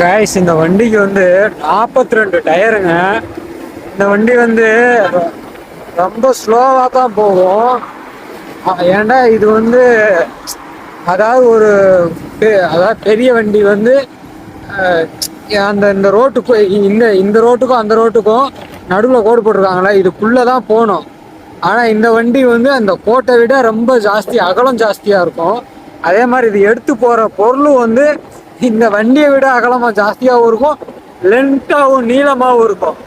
Guys இந்த வண்டிக்கு வந்து நாற்பத்தி ரெண்டு டயருங்க. இந்த வண்டி வந்து ரொம்ப ஸ்லோவாக தான் போகும். ஏன்னா இது வந்து அதாவது ஒரு பெ- அதாவது பெரிய வண்டி வந்து அந்த இந்த ரோட்டுக்கு இந்த இந்த ரோட்டுக்கும் அந்த ரோட்டுக்கும் நடுவில் கோடு போட்டிருக்காங்களே இதுக்குள்ளே தான் போகணும். ஆனால் இந்த வண்டி வந்து அந்த கோட்டை விட ரொம்ப ஜாஸ்தி அகலம் ஜாஸ்தியாக இருக்கும். அதே மாதிரி இது எடுத்து போகிற பொருளும் வந்து இந்த வண்டியை விட அகலமாக ஜாஸ்தியாகவும் இருக்கும் லென்த்தாகவும் நீளமாகவும் இருக்கும்.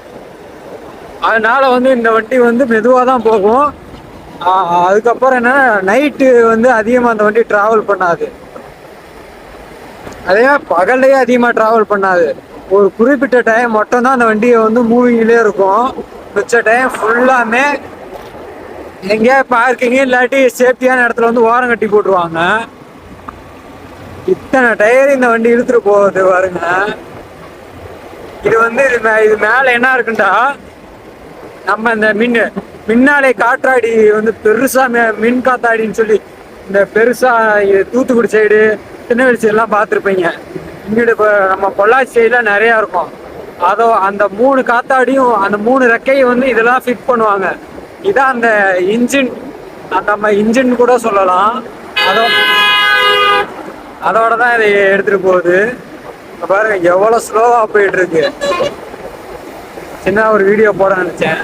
அதனால் வந்து இந்த வண்டி வந்து மெதுவாக தான் போகும். அதுக்கப்புறம் என்ன நைட்டு வந்து அதிகமாக அந்த வண்டி ட்ராவல் பண்ணாது. அதே பகல்லையே அதிகமாக ட்ராவல் பண்ணாது. ஒரு குறிப்பிட்ட டைம் மட்டும் தான் அந்த வண்டியை வந்து மூவிங்லேயே இருக்கும். மிச்ச டைம் ஃபுல்லாமே எங்கேயா பார்க்கிங்க இல்லாட்டி சேஃப்டியான இடத்துல வந்து ஓரம் கட்டி போட்டுருவாங்க. இத்தனை டயர் இந்த வண்டி இழுத்துட்டு போகுது பாருங்க. இது வந்து இது மே- இது மேலே என்ன இருக்குண்டா? நம்ம இந்த மின் மின்னாலே காற்றாடி வந்து பெருசா மின் காத்தாடின்னு சொல்லி இந்த பெருசா தூத்துக்குடி சைடு திருநெல்வேலி எல்லாம் பார்த்துருப்பீங்க. இங்கிட்டு இப்போ நம்ம பொள்ளாச்சி சைடில் நிறையா இருக்கும். அதோ அந்த மூணு காத்தாடியும் அந்த மூணு ரெக்கையும் வந்து இதெல்லாம் ஃபிட் பண்ணுவாங்க. இதான் அந்த இன்ஜின் நம்ம இன்ஜின் கூட சொல்லலாம். அதோ அதோட தான் இதை எடுத்துட்டு போகுது. பாருங்க எவ்வளோ ஸ்லோவாக போயிட்டு இருக்கு. சின்ன ஒரு வீடியோ போட நினைச்சேன்.